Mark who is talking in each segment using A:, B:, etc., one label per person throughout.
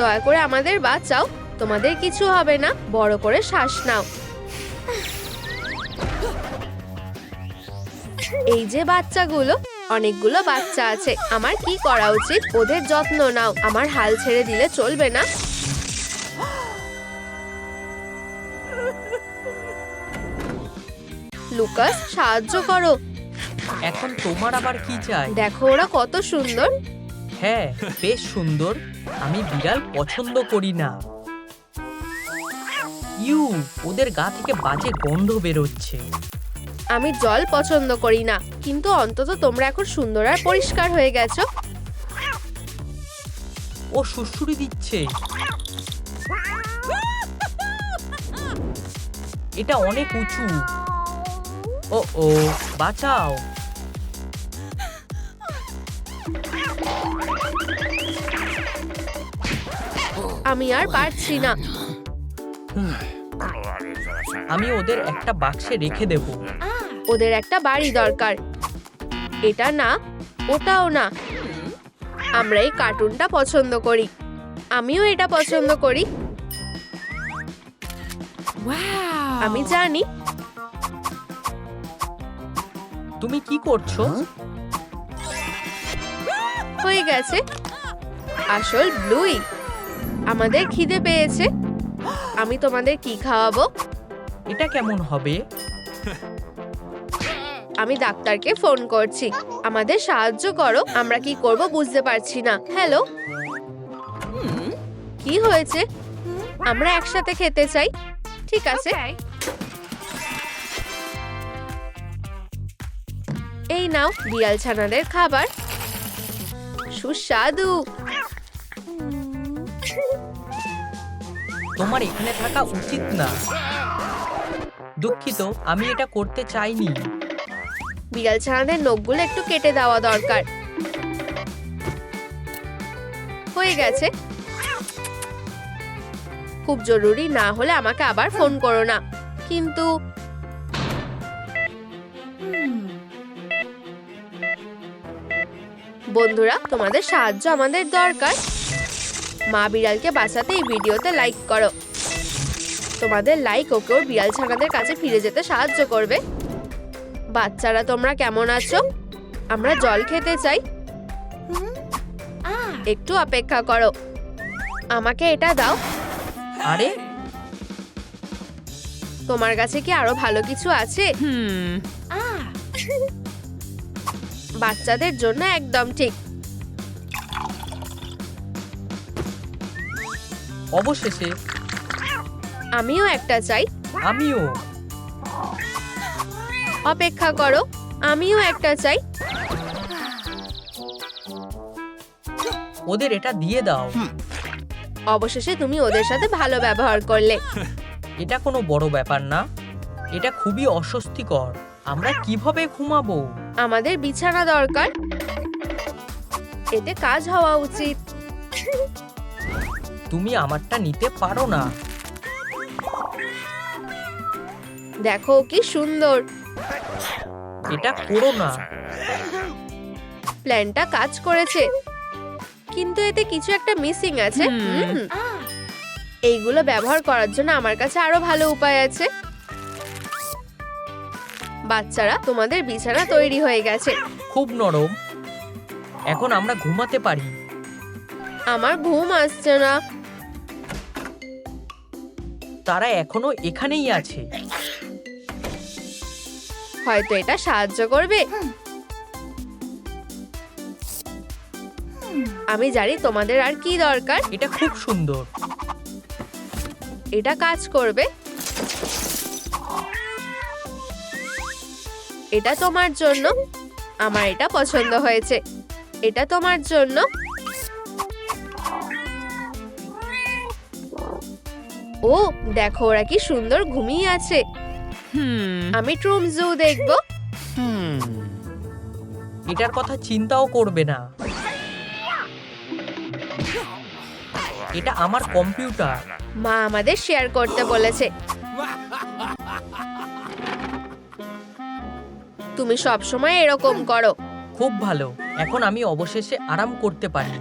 A: দয়া করে আমাদের বাঁচাও। তোমাদের কিছু হবে না। বড় করে শ্বাস নাও। এই যে বাচ্চাগুলো অনেকগুলো বাচ্চা আছে। আমার কি করা উচিত? ওদের যত্ন নাও। আমার হাল ছেড়ে দিলে চলবে না। লুকাস সাহায্য করো।
B: এখন তোমার আবার কি চাই?
A: দেখো ওরা কত সুন্দর।
B: হ্যাঁ বেশ সুন্দর। আমি বিড়াল পছন্দ করি না। ইউ ওদের গা থেকে বাজে গন্ধ বেরোচ্ছে।
A: আমি জল পছন্দ করি না কিন্তু অন্তত তোমরা এখন সুন্দর আর পরিষ্কার হয়ে গেছো।
B: ও সুড়সুড়ি দিচ্ছে। এটা অনেক উঁচু। ও ও বাঁচাও।
A: আমি আর পারছি না।
B: আমি ওদের একটা বাক্সে রেখে দেব।
A: ওদের একটা বাড়ি দরকার। এটা না ওটাও না। আমরা এই কার্টুনটা পছন্দ করি। আমিও এটা পছন্দ করি। আমি জানি।
B: তুমি কি করছ?
A: হয়ে গেছে। আসল ব্লুই আমাদের খিদে পেয়েছে। আমি তোমাদের কি খাওয়াবো?
B: এটা কেমন হবে?
A: আমি ডাক্তারকে ফোন করছি। আমাদের সাহায্য করো আমরা কি করব বুঝতে পারছি না। হ্যালো? কি হয়েছে? আমরা একসাথে খেতে চাই। ঠিক আছে। এই নাও বিড়াল ছানাদের খাবার। সুস্বাদু।
B: তোমার এখানে থাকা উচিত না। দুঃখিত আমি এটা করতে চাইনি।
A: বিড়াল ছানাদের নখগুলো একটু কেটে দেওয়া দরকার। হয়ে গেছে। খুব জরুরি না হলে আমাকে আবার ফোন করো না। কিন্তু বন্ধুরা তোমাদের সাহায্য আমাদের দরকার। মা বিড়ালকে বাঁচাতে এই ভিডিওতে লাইক করো। তোমাদের লাইক ওকে ওর বিড়াল ছানাদের কাছে ফিরে যেতে সাহায্য করবে। বাচ্চারা তোমরা কেমন আছো? আমরা জল খেতে চাই। একটু অপেক্ষা করো। আমাকে এটা দাও।
B: আরে।
A: তোমার কাছে কি আরও ভালো কিছু আছে? বাচ্চাদের জন্য একদম ঠিক।
B: অবশেষে।
A: আমিও একটা চাই।
B: আমিও।
A: অপেক্ষা করো আমিও একটা চাই।
B: ওদের এটা দিয়ে দাও।
A: অবশেষে তুমি ওদের সাথে ভালো ব্যবহার করলে।
B: এটা কোনো বড় ব্যাপার না। এটা খুবই অস্বস্তিকর। আমরা কীভাবে ঘুমাবো?
A: আমাদের বিছানা দরকার। এতে কাজ হওয়া উচিত।
B: তুমি আমারটা নিতে পারো না।
A: দেখো কি সুন্দর।
B: এটা করো না।
A: প্ল্যানটা কাজ করেছে। কিন্তু এতে কিছু একটা মিসিং আছে। এইগুলো ব্যবহার করার জন্য আমার কাছে আরও ভালো উপায় আছে। বাচ্চারা তোমাদের বিছানা তৈরি হয়ে গেছে।
B: খুব নরম। এখন আমরা ঘুমাতে পারি।
A: আমার ঘুম আসছে না।
B: তারা এখনও এখানেই আছে।
A: হয়তো এটা সাহায্য করবে। আমি জানি তোমাদের আর কি দরকার।
B: এটা খুব সুন্দর।
A: এটা কাজ করবে। এটা তোমার জন্য। আমার এটা পছন্দ হয়েছে। এটা তোমার জন্য। ও দেখো ওরা কি সুন্দর ঘুমিয়ে আছে। আমি ট্রুম জু দেখব।
B: এটার কথা চিন্তাও করবে না। এটা আমার কম্পিউটার।
A: মা আমাদের শেয়ার করতে বলেছে। তুমি সব সময় এরকম করো।
B: খুব ভালো। এখন আমি অবশেষে আরাম করতে পারি।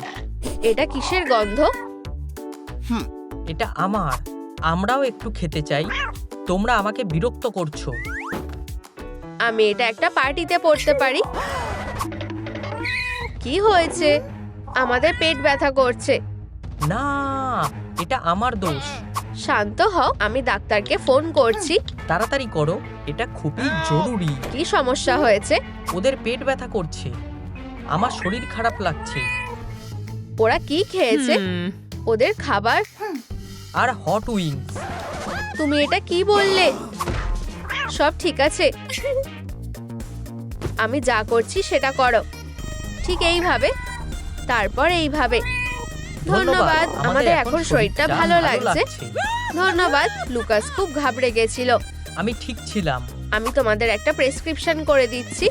A: এটা কিসের গন্ধ?
B: এটা আমার। আমরাও একটু খেতে চাই। তোমরা আমাকে বিরক্ত করছ।
A: আমি এটা একটা পার্টিতে পড়তে পারি। কি হয়েছে? আমাদের পেট ব্যথা করছে।
B: না এটা আমার দোষ।
A: শান্ত হও আমি ডাক্তারকে ফোন করছি।
B: তাড়াতাড়ি করো এটা খুবই জরুরি।
A: কি সমস্যা হয়েছে?
B: ওদের পেট ব্যথা করছে। আমার শরীর খারাপ লাগছে।
A: ওরা কি খেয়েছে? ওদের খাবার?
B: আর হট উইংস
A: তুমি এটা কি বললে? সব ঠিক আছে। আমি যা করছি সেটা করো। ঠিক এইভাবে। তারপর এইভাবে। ধন্যবাদ। আমাদের এখন শরীরটা ভালো লাগছে। ধন্যবাদ। লুকাস খুব ঘাবড়ে গেছিল।
B: আমি ঠিক ছিলাম।
A: আমি তোমাদের একটা প্রেসক্রিপশন করে দিচ্ছি।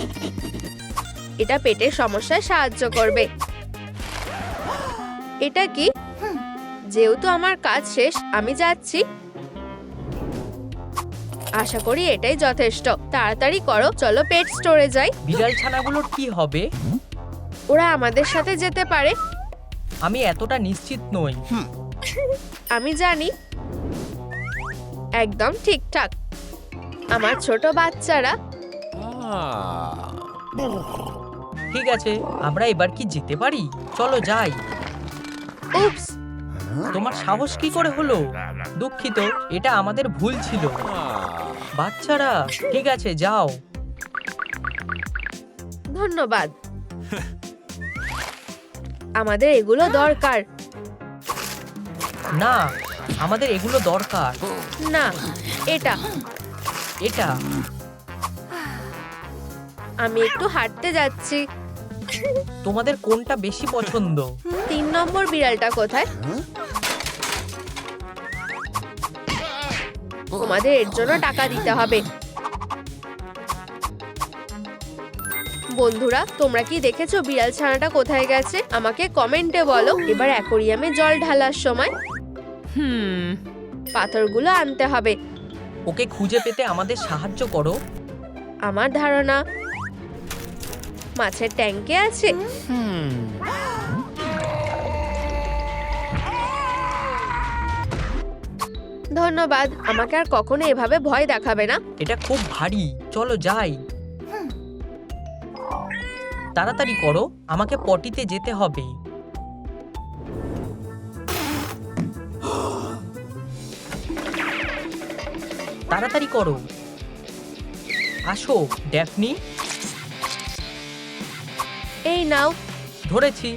A: এটা পেটের সমস্যায় সাহায্য করবে। এটা কি? যেহেতু আমার কাজ শেষ আমি যাচ্ছি। আশা করি এটাই যথেষ্ট। তাড়াতাড়ি করো চলো পেট স্টোরে যাই।
B: বিড়াল ছানাগুলোর কি হবে?
A: ওরা আমাদের সাথে যেতে পারে।
B: আমি এতটা নিশ্চিত নই।
A: আমি জানি। একদম ঠিকঠাক। আমার ছোট বাচ্চারা।
B: ঠিক আছে আমরা এবার কি যেতে পারি? চলো যাই।
A: উপস
B: তোমার সাহস কি করে হলো? দুঃখিত এটা আমাদের ভুল ছিল। বাচ্চারা ঠিক আছে যাও।
A: ধন্যবাদ। আমাদের এগুলো দরকার।
B: না আমাদের এগুলো দরকার।
A: না এটা।
B: এটা।
A: আমি একটু হাঁটতে যাচ্ছি।
B: তোমাদের কোনটা বেশি পছন্দ?
A: তিন নম্বর বিড়ালটা কোথায়? তোমাদের এর জন্য টাকা দিতে হবে। বন্ধুরা তোমরা কি দেখেছ বিড়াল ছানাটা কোথায় গেছে? আমাকে কমেন্টে বলো। এবার অ্যাকোরিয়ামে জল ঢালার সময় হুম। পাথরগুলো আনতে হবে।
B: ওকে খুঁজে পেতে আমাদের সাহায্য করো।
A: আমার ধারণা মাছের ট্যাঙ্কে আছে। ধন্যবাদ আমাকে আর কখনো এভাবে ভয় দেখাবে না।
B: এটা খুব ভারী। চলো যাই। তাড়াতাড়ি করো আমাকে পটিতে যেতে হবে। তাড়াতাড়ি করো। আসো ড্যাফনি।
A: এই নাও।
B: ধরেছি।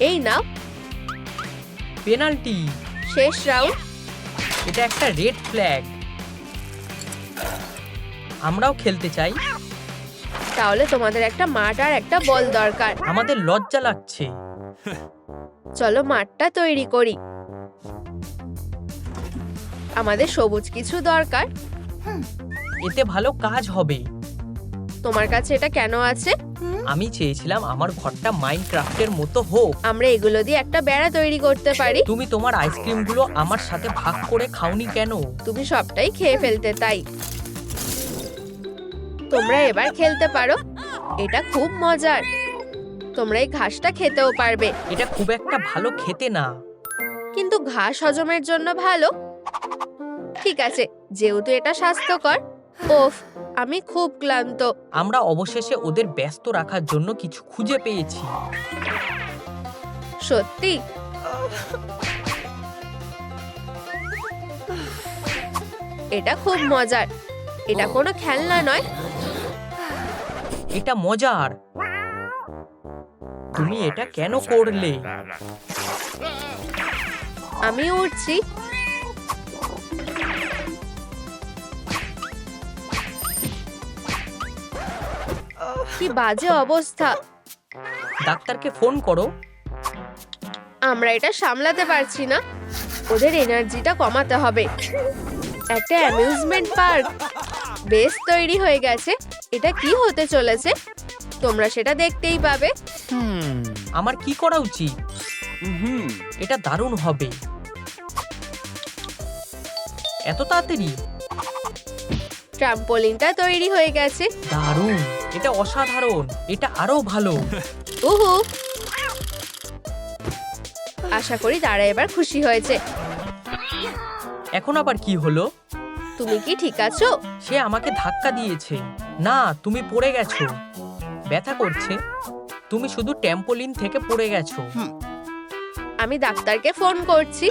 A: এই নাও।
B: পেনাল্টি।
A: শেষ রাউন্ড।
B: এটা একটা রেড ফ্ল্যাগ। আমরাও খেলতে চাই।
A: তাহলে তোমাদের একটা মাঠ আর একটা বল দরকার।
B: আমাদের লজ্জা লাগছে।
A: চলো মাঠটা তৈরি করি। আমাদের সবুজ কিছু দরকার।
B: এতে ভালো কাজ হবে।
A: তোমার কাছে এটা কেন আছে?
B: আমি চেয়েছিলাম আমার ঘরটা মাইনক্রাফটের মতো হোক।
A: আমরা এগুলো দিয়ে একটা বেড়া তৈরি করতে পারি।
B: তুমি তোমার আইসক্রিমগুলো আমার সাথে ভাগ করে খাওনি কেন?
A: তুমি সবটাই খেয়ে ফেলতে তাই। তোমরা এবার খেলতে পারো। এটা খুব মজার। তোমরা এই ঘাসটা খেতেও পারবে।
B: এটা খুব একটা ভালো খেতে না।
A: কিন্তু ঘাস হজমের জন্য ভালো। ঠিক আছে যেহেতু এটা স্বাস্থ্যকর ওফ আমি খুব ক্লান্ত।
B: আমরা অবশেষে ওদের ব্যস্ত রাখার জন্য কিছু খুঁজে পেয়েছি।
A: সত্যি? এটা খুব মজার। এটা কোনো খেলনা নয়।
B: এটা মজার। তুমি এটা কেন করলে?
A: আমি উঠছি কি বাজে অবস্থা।
B: ডাক্তারকে ফোন করো।
A: আমরা এটা সামলাতে পারছি না। ওদের এনার্জিটা কমাতে হবে। একটা অ্যামিউজমেন্ট পার্ক। বেশ তৈরি হয়ে গেছে। এটা কি হতে চলেছে? তোমরা সেটা দেখতেই পাবে।
B: আমার কি করা উচিত? হুম এটা দারুণ হবে। এত তাড়াতাড়ি?
A: ট্রাম্পোলিনটা তৈরি হয়ে গেছে।
B: দারুণ এটা অসাধারণ এটা আরও ভালো।
A: উহু। আশা করি তারা এবার খুশি হয়েছে।
B: এখন আবার কি হলো?
C: তুমি কি ঠিক আছো?
B: সে আমাকে ধাক্কা দিয়েছে। না তুমি পড়ে গেছো। ব্যথা করছে। তুমি শুধু ট্যাম্পোলিন থেকে পড়ে গেছো।
C: আমি ডাক্তারকে ফোন করছি।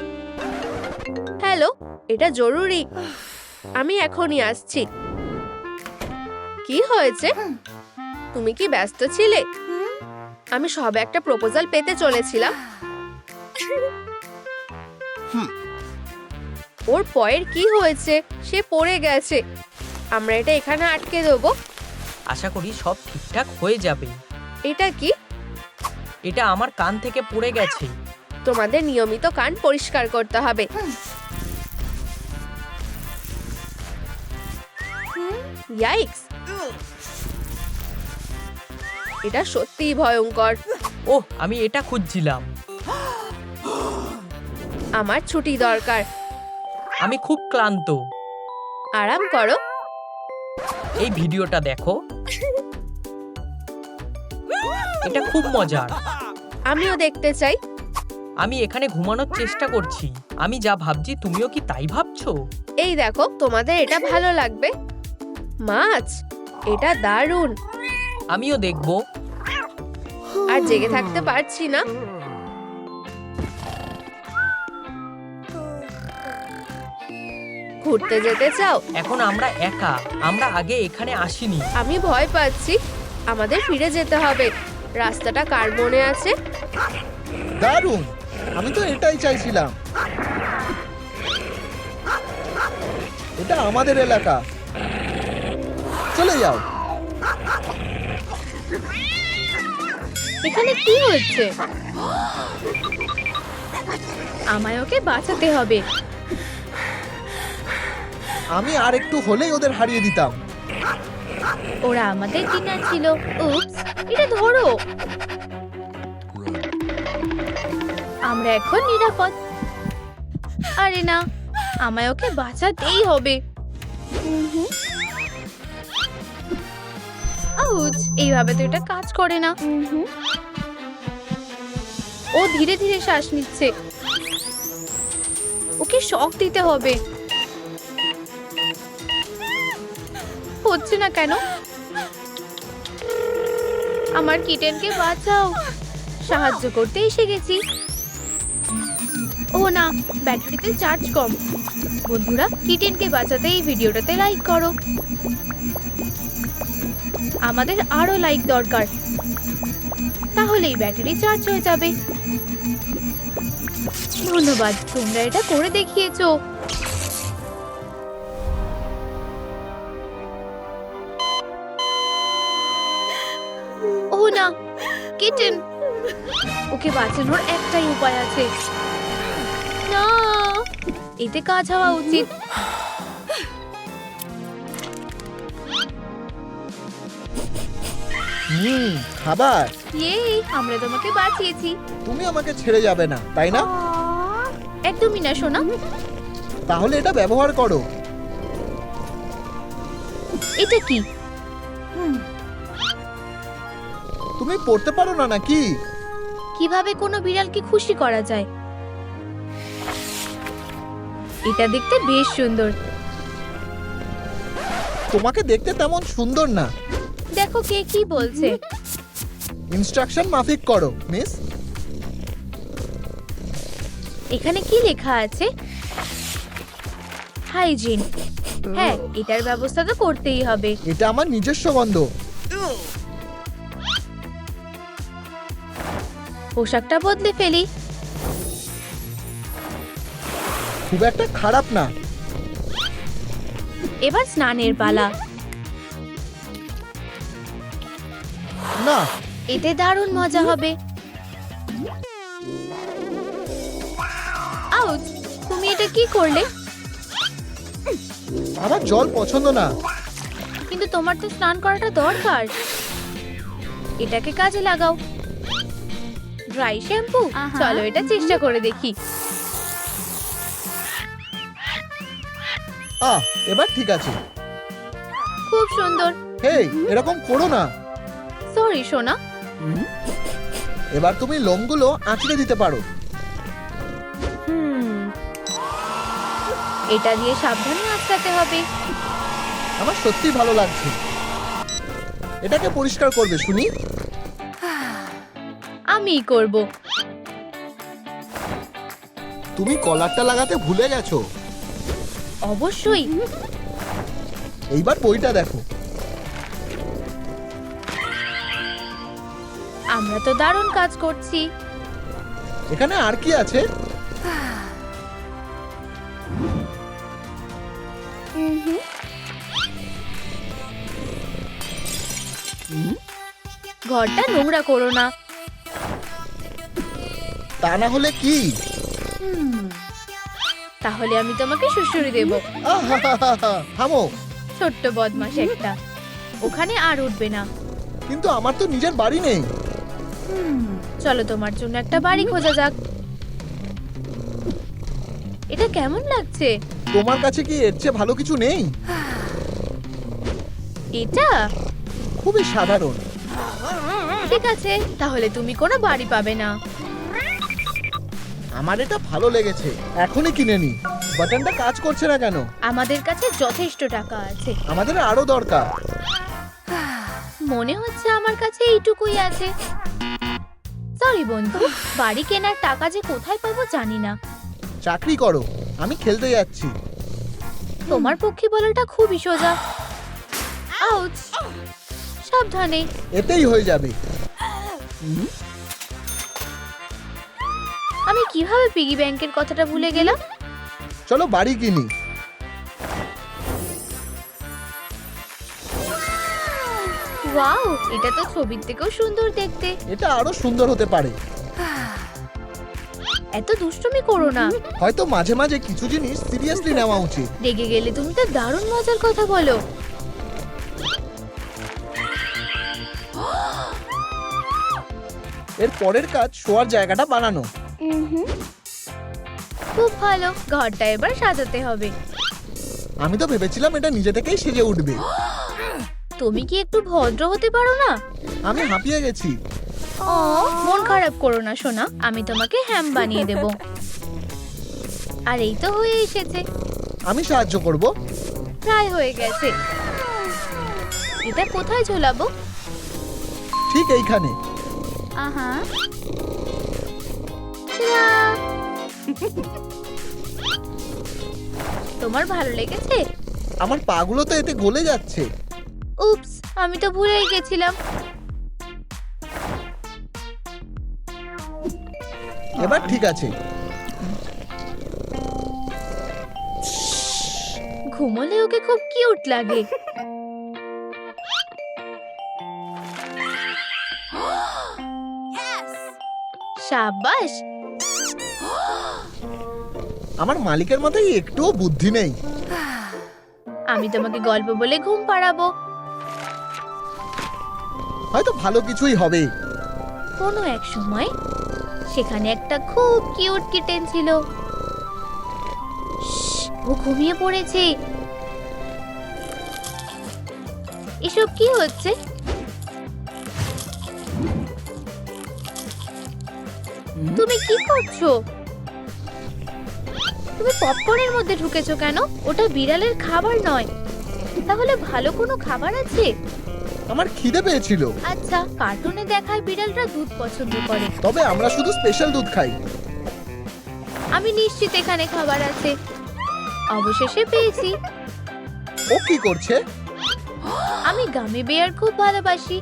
C: হ্যালো এটা জরুরি। আমি এখনই আসছি। কি হয়েছে? তুমি কি ব্যস্ত ছিলে? আমি সবে একটা প্রপোজাল পেতে চলেছিলাম। ওর পয়ের কি হয়েছে? সে পড়ে গেছে। আমরা এটা এখানে আটকে দেবো।
B: আশা করি সব ঠিকঠাক হয়ে যাবে।
C: এটা কি?
B: এটা আমার কান থেকে পড়ে গেছে।
C: তোমাদের নিয়মিত কান পরিষ্কার করতে হবে। ইয়াইক্স। এটা সত্যিই ভয়ঙ্কর।
B: ওহ আমি এটা খুঁজছিলাম।
C: আমার ছুটি দরকার।
B: আমি খুব ক্লান্ত।
C: আরাম করো।
B: এই ভিডিওটা দেখো। এটা খুব মজার।
C: আমিও দেখতে চাই।
B: আমি এখানে ঘুমানোর চেষ্টা করছি। আমি যা ভাবছি তুমিও কি তাই ভাবছ?
C: এই দেখো তোমাদের এটা ভালো লাগবে। মাছ এটা দারুণ।
B: আমিও দেখব।
C: আর জেগে থাকতে পারছি না। ঘুরতে যেতে চাও?
B: এখন আমরা একা আমরা আগে এখানে আসিনি।
C: আমি ভয় পাচ্ছি। আমাদের ফিরে যেতে হবে। রাস্তাটা কার মনে আছে?
D: দারুণ! আমি তো এটাই চাইছিলাম। এটা আমাদের এলাকা। চলে যাও।
C: এখানে কি হচ্ছে? আমায় ওকে বাঁচাতে হবে।
D: আমি আর একটু হলেই ওদের হারিয়ে দিতাম।
C: ওরা আমাদের ডিনার ছিল। উপস এটা ধরো। আমরা এখন নিরাপদ। আরে না, আমায় ওকে বাঁচাতেই হবে। আউচ এইভাবে তো এটা কাজ করে না। ও ধীরে ধীরে শ্বাস নিচ্ছে। ওকে শক দিতে হবে। হচ্ছে না কেন? আমার কিটেনকে বাঁচাও। সাহায্য করতে এসে গেছি। ও না, ব্যাটারিতে চার্জ কম। বন্ধুরা, কিটেনকে বাঁচাতে এই ভিডিওটাতে লাইক করো। আমাদের আরও লাইক দরকার। তাহলে এই ব্যাটারি চার্জ হয়ে যাবে। ধন্যবাদ, তোমরা এটা করে দেখিয়েছো। না কিটেন ওকে বাঁচানোর একটাই উপায় আছে। না এতে কাজ হওয়া উচিত।
D: হুম খাবার।
C: ইয়ে আমরা তোমাকে বাঁচিয়েছি।
D: তুমি আমাকে ছেড়ে যাবে না তাই না?
C: একদমই না শোনা
D: তাহলে এটা ব্যবহার করো।
C: এটা কি?
D: তুমি পড়তে পারো না নাকি?
C: কীভাবে কোনো বিড়ালকে খুশি করা যায়? এটা দেখতে বেশ সুন্দর।
D: তোমাকে দেখতে তেমন সুন্দর না।
C: দেখো কে কি বলছে।
D: ইনস্ট্রাকশন মাফিক করো মিস
C: এখানে কি লেখা আছে? হাইজিন হ্যাঁ এটার ব্যবস্থা তো করতেই হবে।
D: এটা আমার নিজস্ব গন্ধ।
C: পোশাকটা বদলে ফেলি।
D: খুব একটা খারাপ না।
C: এবার স্নানের পালা।
D: না।
C: এতে দারুণ মজা হবে। আউচ তুমি এটা কি করলে?
D: আমার জল পছন্দ না।
C: কিন্তু তোমার তো স্নান করাটা দরকার। এটাকে কাজে লাগাও। ড্রাই শ্যাম্পু চলো এটা চেষ্টা করে দেখি।
D: আহ এবার ঠিক আছে।
C: খুব সুন্দর।
D: হেই এরকম করো না।
C: সরি সোনা।
D: এবার তুমি লোমগুলো আঁচড়ে দিতে পারো।
C: হুম। এটা দিয়ে সাবধানে আটকাতে হবে।
D: আমার সত্যি ভালো লাগছে। এটাকে পরিষ্কার করবে শুনি।
C: আমিই করব।
D: তুমি কলারটা লাগাতে ভুলে গেছো?
C: অবশ্যই।
D: এইবার বইটা দেখো।
C: আমরা তো দারুণ কাজ করছি।
D: এখানে আর কি আছে?
C: ঘরটা নোংরা করো না।
D: তা না হলে কি?
C: তাহলে আমি তোমাকে দেব।
D: আহাহাহাহা, থামো।
C: ছোট্ট বদমাস একটা। ওখানে আর উঠবে না।
D: কিন্তু আমার তো নিজের বাড়ি নেই।
C: চলো তোমার জন্য একটা বাড়ি খোঁজা যাক। এটা কেমন লাগছে?
D: তোমার কাছে কি এর চেয়ে ভালো কিছু নেই?
C: এটা?
D: খুবই সাধারণ।
C: ঠিক আছে তাহলে তুমি কোনো বাড়ি পাবে না।
D: আমার এটা ভালো লেগেছে। এখনই কিনে নি। বাটনটা কাজ করছে না কেন?
C: আমাদের কাছে যথেষ্ট টাকা আছে।
D: আমাদের আরও দরকার।
C: মনে হচ্ছে আমার কাছে এইটুকুই আছে। সরি বন্ধু বাড়ি কেনার টাকা যে কোথায় পাবো জানি না।
D: চাকরি করো আমি খেলতে যাচ্ছি।
C: তোমার পক্ষে বলাটা খুবই সোজা। আউচ সাবধানে।
D: এতেই হয়ে যাবে।
C: আমি কীভাবে পিগি ব্যাংকের কথাটা ভুলে গেলাম?
D: চলো বাড়ি কিনি।
C: ওয়াও এটা তো ছবির থেকেও সুন্দর দেখতে।
D: এটা আরও সুন্দর হতে পারে।
C: এত দুষ্টুমি করো না।
D: হয়তো মাঝে মাঝে কিছু জিনিস সিরিয়াসলি নেওয়া উচিত।
C: রেগে গেলে তুমি তো দারুণ মজার কথা বলো।
D: এর পরের কাজ শোয়ার জায়গাটা বানানো।
C: খুব ভালো ঘরটা এবার সাজাতে হবে।
D: আমি তো ভেবেছিলাম এটা নিজে থেকেই সেজে উঠবে।
C: তুমি কি একটু ভদ্র হতে পারো না?
D: আমি হাঁপিয়ে গেছি।
C: ও মন খারাপ করো না সোনা। আমি তোমাকে হ্যাম বানিয়ে দেব। আর এই তো হয়ে এসেছে।
D: আমি সাহায্য করব।
C: প্রায় হয়ে গেছে। এটা কোথায় ঝোলাবো?
D: ঠিক এইখানে।
C: আহা। তোমার ভালো লেগেছে?
D: আমার পাগুলো তো এতে গলে যাচ্ছে।
C: উপস আমি তো ভুলেই গেছিলাম।
D: এবার ঠিক আছে।
C: ঘুমোলে ওকে খুব কিউট লাগে। সাবাস
D: আমার মালিকের মাথায় একটুও বুদ্ধি নেই।
C: আমি তোমাকে গল্প বলে ঘুম পাড়াবো।
D: হয়তো ভালো কিছুই হবে।
C: কোনো এক সময় সেখানে একটা খুব কিউট কিটেন ছিল। ও ঘুমিয়ে পড়েছে। এসব কি হচ্ছে? তুমি কি করছ? তুমি পপকর্নের মধ্যে ঢুকেছো কেন? ওটা বিড়ালের খাবার নয়। তাহলে ভালো কোনো খাবার আছে?
D: আমার খিদে পেয়েছিল।
C: আচ্ছা কার্টুনে দেখায় বিড়ালরা দুধ পছন্দ করে।
D: তবে আমরা শুধু স্পেশাল দুধ খাই।
C: আমি নিশ্চিত এখানে খাবার আছে। অবশেষে পেয়েছি।
D: ও কি করছে?
C: আমি গামি বেয়ার খুব ভালোবাসি।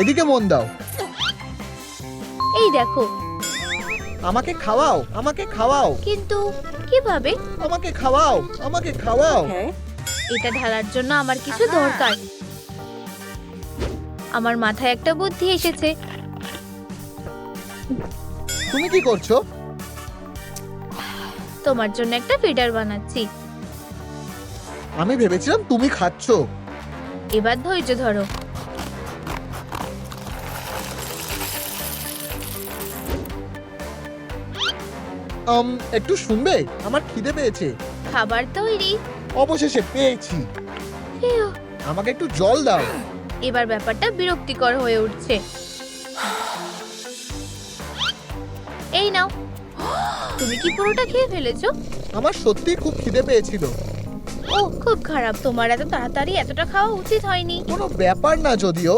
D: এদিকে মন দাও।
C: এই দেখো
D: আমাকে খাওয়াও আমাকে খাওয়াও।
C: কিন্তু কীভাবে?
D: আমাকে খাওয়াও আমাকে খাওয়াও।
C: এটা ঢালার জন্য আমার কিছু দরকার। আমার মাথায় একটা বুদ্ধি এসেছে।
D: তুমি কি করছ?
C: তোমার জন্য একটা ফিডার বানাচ্ছি।
D: আমি ভেবেছিলাম তুমি খাচ্ছো।
C: এবার ধৈর্য ধরো।
D: আম, একটু শুনবে? আমার খিদে পেয়েছে।
C: খাবার তৈরি।
D: অবশেষে পেয়েছি। আমাকে একটু জল দাও।
C: এবার ব্যাপারটা বিরক্তিকর হয়ে উঠছে। এই নাও। তুমি কি পুরোটা খেয়ে ফেলেছো?
D: আমার সত্যি খুব খিদে পেয়েছিল।
C: ও খুব খারাপ। তোমার এত তাড়াতাড়ি এতটা খাওয়া উচিত হয়নি।
D: কোনো ব্যাপার না যদিও।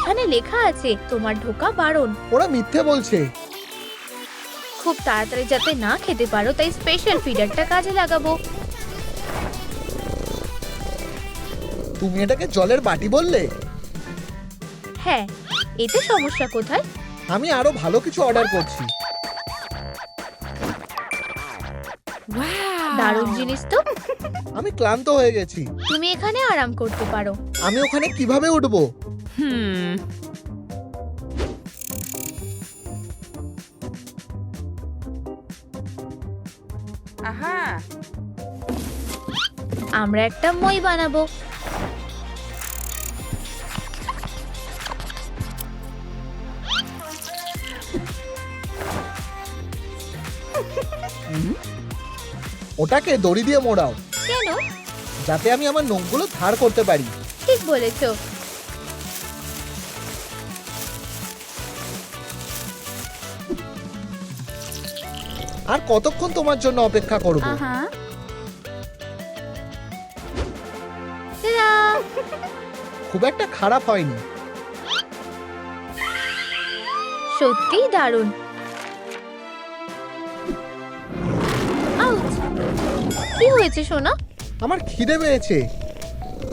C: এখানে লেখা আছে তোমার ঢোকা বারণ।
D: ওরা মিথ্যে বলছে।
C: খুব তাড়াতাড়ি যাতে না খেতে পারো তাই স্পেশাল ফিডারটা কাজে লাগাবো।
D: তুমি এটাকে জলের বাটি বললে?
C: হ্যাঁ এতে সমস্যা কোথায়?
D: আমি আরও ভালো কিছু অর্ডার করছি।
C: দারুণ জিনিস তো।
D: আমি ক্লান্ত হয়ে গেছি।
C: তুমি এখানে আরাম করতে পারো।
D: আমি ওখানে কীভাবে উঠবো?
C: আমরা একটা মই বানাবো।
D: ওটাকে দড়ি দিয়ে মোড়াও।
C: কেন?
D: যাতে আমি আমার নখগুলো ধার করতে পারি।
C: ঠিক বলেছ।
D: আর কতক্ষণ তোমার জন্য অপেক্ষা করব?
C: আহা।
D: খুব একটা খারাপ হয়নি।
C: সত্যিই দারুণ। আউচ! কি হয়েছে সোনা?
D: আমার খিদে পেয়েছে।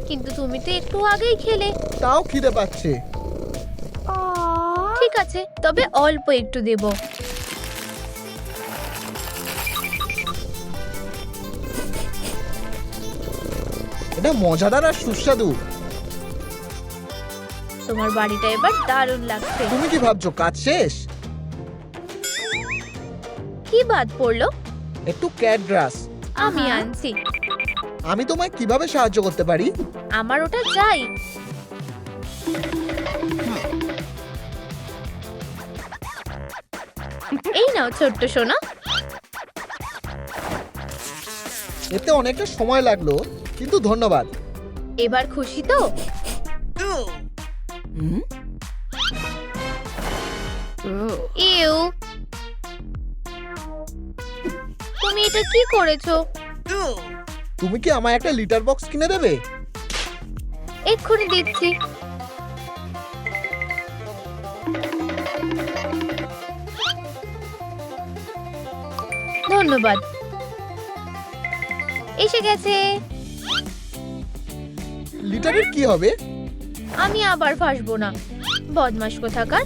C: কিন্তু তুমি তো একটু আগেই খেলে।
D: তাও খিদে পাচ্ছে।
C: ঠিক আছে তবে অল্প একটু দেব।
D: এটা মজাদার আর সুস্বাদু।
C: তোমার বাড়িটা এবার দারুণ লাগছে।
D: তুমি কি ভাবছ কাজ শেষ?
C: কি বাদ পড়ল?
D: একটু ক্যাট গ্রাস
C: আমি আনছি।
D: আমি তোমায় কীভাবে সাহায্য করতে পারি?
C: আমার ওটা চাই। এই নাও ছোট্ট সোনা।
D: এতে অনেকটা সময় লাগল। কিন্তু ধন্যবাদ।
C: এবার খুশি তো? ইউ। তুমি এটা কি করেছ?
D: তুমি কি আমায় একটা লিটার বক্স কিনে দেবে?
C: এক্ষুনি দিচ্ছি। ধন্যবাদ। এসে গেছে।
D: লিটারের কি হবে?
C: আমি আবার ফাঁসবো না। বদমাস কোথাকার?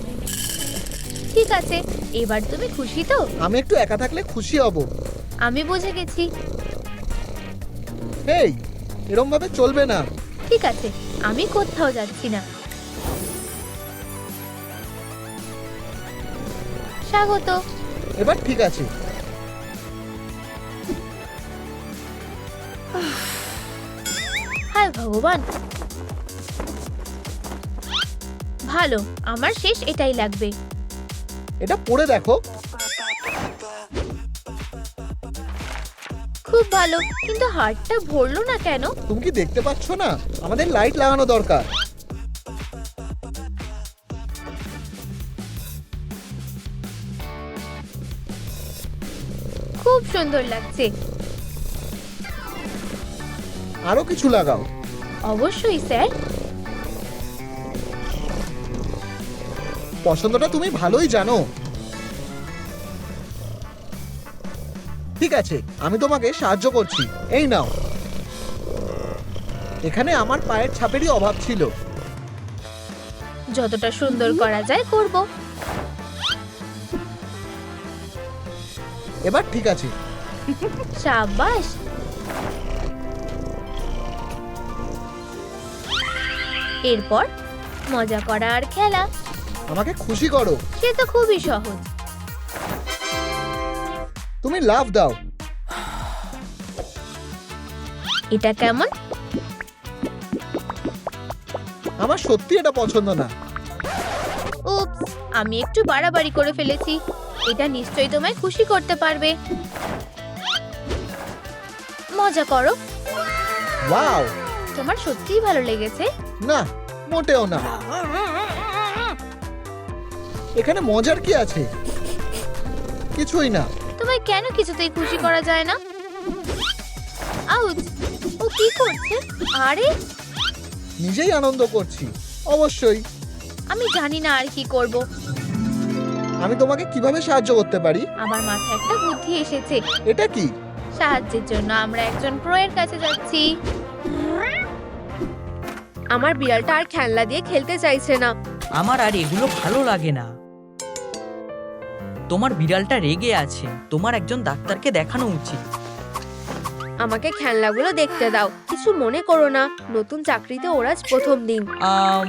C: ঠিক আছে এবার তুমি খুশি তো?
D: আমি একটু একা থাকলে খুশি হব।
C: আমি বুঝে গেছি।
D: হেই এরম ভাবে চলবে না।
C: ঠিক আছে আমি কোথাও যাচ্ছি না। স্বাগত।
D: এবার ঠিক আছে।
C: ভগবান। ভালো আমার শেষ এটাই লাগবে।
D: এটা পড়ে দেখো।
C: খুব ভালো কিন্তু হার্টটা ভরলো না কেন?
D: তুমি কি দেখতে পাচ্ছ না? আমাদের লাইট লাগানো দরকার।
C: খুব সুন্দর লাগছে।
D: আরও কিছু লাগাও।
C: অবশ্যই স্যার।
D: পছন্দটা তুমি ভালোই জানো। ঠিক আছে আমি তোমাকে সাহায্য করছি। এই নাও। এখানে আমার পায়ের ছাপেরই অভাব ছিল।
C: যতটা সুন্দর করা যায় করব।
D: এবার ঠিক আছে।
C: সাবাস এরপর মজা করা আর খেলা।
D: আমাকে খুশি করো।
C: সে তো খুবই সহজ।
D: তুমি লাভ দাও।
C: এটা কেমন?
D: আমার সত্যি এটা পছন্দ না।
C: উপস আমি একটু বাড়াবাড়ি করে ফেলেছি। এটা নিশ্চয়ই তোমায় খুশি করতে পারবে। মজা করো।
D: ওয়াও!
C: তোমার সত্যিই ভালো লেগেছে?
D: না মোটেও না। এখানে মজার কি আছে? কিছুই না।
C: তোমায় কেন কিছুতেই খুশি করা যায় না? আউচ ও কি করছে? আরে?
D: নিজেই আনন্দ করছি অবশ্যই।
C: আমি জানি না আর কি করব।
D: আমি তোমাকে কীভাবে সাহায্য করতে পারি?
C: আমার মাথায় একটা বুদ্ধি এসেছে।
D: এটা কি?
C: সাহায্যের জন্য আমরা একজন প্রয়ের কাছে যাচ্ছি।
A: আমার বিড়ালটা আর খেলনা দিয়ে খেলতে চাইছে না।
B: আমার আর এগুলো ভালো লাগে না। তোমার বিড়ালটা রেগে আছে। তোমার একজন ডাক্তারকে দেখানো উচিত।
A: আমাকে খেলনাগুলো দেখতে দাও। কিছু মনে করো না। নতুন চাকরিতে ওর প্রথম দিন।
B: আম,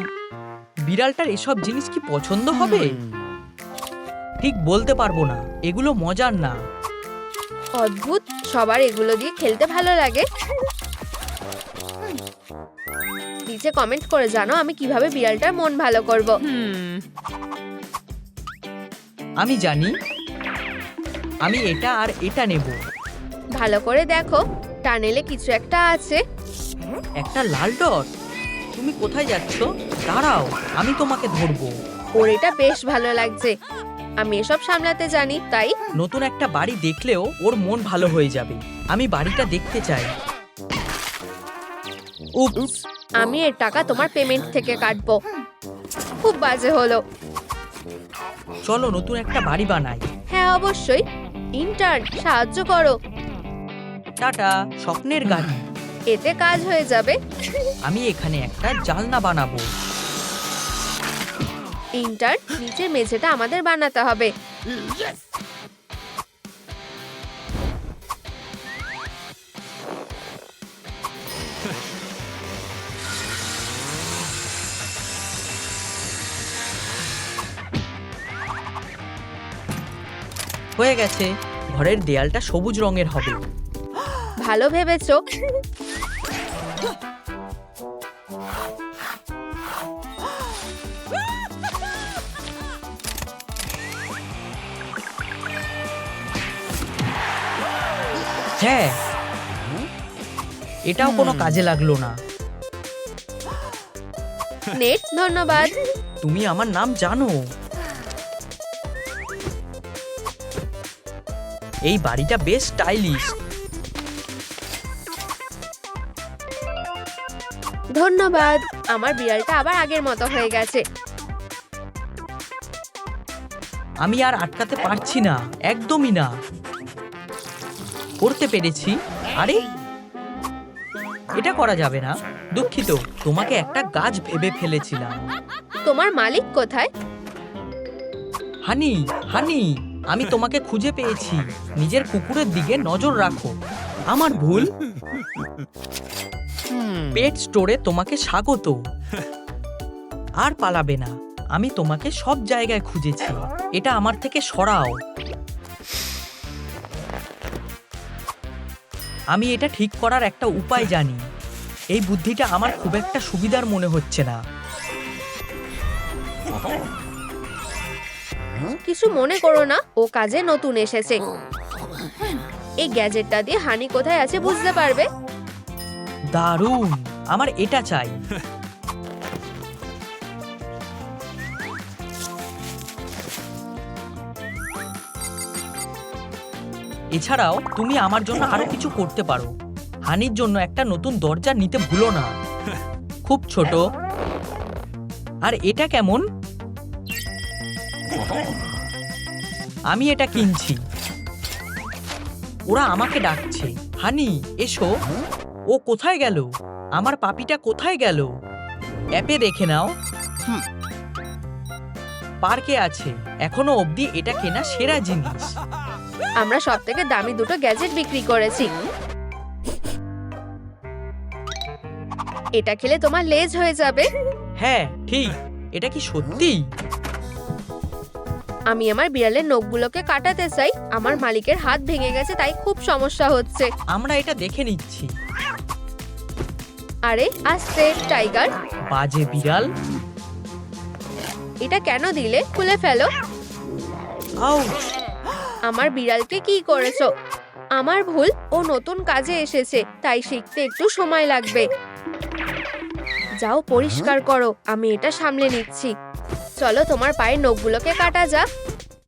B: বিড়ালটার এসব জিনিস কি পছন্দ হবে? ঠিক বলতে পারব না। এগুলো মজার না।
A: অদ্ভুত। সবার এগুলো দিয়ে খেলতে ভালো লাগে। নিচে কমেন্ট করে জানো আমি কীভাবে বিড়ালটার মন ভালো করব।
B: আমি জানি। আমি এটা আর এটা নেব।
A: ভালো করে দেখো টানেলে কিছু একটা আছে।
B: একটা লাল ডট। তুমি কোথায় যাচ্ছ? দাঁড়াও আমি তোমাকে ধরবো।
A: ওর এটা বেশ ভালো লাগছে। আমি এসব সামলাতে জানি তাই?
B: নতুন একটা বাড়ি দেখলেও ওর মন ভালো হয়ে যাবে। আমি বাড়িটা দেখতে চাই। উপস
A: আমি এর টাকা তোমার পেমেন্ট থেকে কাটবো। খুব বাজে হলো।
B: চলো নতুন একটা বাড়ি বানাই।
A: হ্যাঁ অবশ্যই। ইন্টার্ন সাহায্য করো।
B: টাটা স্বপ্নের গাড়ি।
A: এতে কাজ হয়ে যাবে।
B: আমি এখানে একটা জালনা বানাবো।
A: ইন্টার্ন নিচের মেঝেটা আমাদের বানাতে হবে।
B: হয়ে গেছে। ঘরের দেয়ালটা সবুজ রঙের হবে।
A: ভালো ভেবেছো।
B: হ্যাঁ। এটাও কোনো কাজে লাগল না।
A: নেট ধন্যবাদ।
B: তুমি আমার নাম জানো। এই বাড়িটা বেশ স্টাইলিশ
A: ধন্যবাদ আমার বিড়ালটা আবার আগের মতো হয়ে গেছে।
B: আমি আর আটকাতে পারছি না একদমই না। করতে পেরেছি। আরে এটা করা যাবে না। দুঃখিত তোমাকে একটা গাছ ভেবে ফেলেছিলাম।
A: তোমার মালিক কোথায়?
B: হানি হানি। আমি তোমাকে খুঁজে পেয়েছি। নিজের কুকুরের দিকে নজর রাখো। আমার ভুল? পেট স্টোরে তোমাকে স্বাগত। আর পালাবে না। আমি তোমাকে সব জায়গায় খুঁজেছি। এটা আমার থেকে সরাও। আমি এটা ঠিক করার একটা উপায় জানি। এই বুদ্ধিটা আমার খুব একটা সুবিধার মনে হচ্ছে না।
A: কিছু মনে করো না, ও কাজে নতুন এসেছে। এই গ্যাজেটটা দিয়ে হানি কোথায় আছে বুঝতে পারবে?
B: দারুণ! আমার এটা চাই। এছাড়াও, তুমি আমার জন্য আরও কিছু করতে পারো। হানির জন্য একটা নতুন দরজা নিতে ভুলো না। খুব ছোট। আর এটা কেমন? আমি এটা কিনছি। ওরা আমাকে ডাকছে হানি এসো। ও কোথায় গেল? আমার পাপিটা কোথায় গেল? অ্যাপে দেখে নাও। পার্কে আছে এখনও অবধি এটা কেনা সেরা জিনিস।
A: আমরা সব থেকে দামি দুটো গ্যাজেট বিক্রি করেছি। এটা খেলে তোমার লেজ হয়ে যাবে।
B: হ্যাঁ ঠিক। এটা কি সত্যি?
A: আমি আমার বিড়ালের নখগুলোকে কাটাতে চাই আমার মালিকের হাত ভেঙে গেছে তাই খুব সমস্যা হচ্ছে।
B: আমরা এটা দেখে নিচ্ছি।
A: আরে আস্তে টাইগার।
B: বাজে বিড়াল।
A: এটা কেন দিলে? খুলে ফেলো। আমার বিড়ালকে কি করেছ? আমার ভুল ও নতুন কাজে এসেছে তাই শিখতে একটু সময় লাগবে। যাও পরিষ্কার করো আমি এটা সামলে নিচ্ছি। চলো তোমার পায়ের নখগুলোকে কাটা যাক।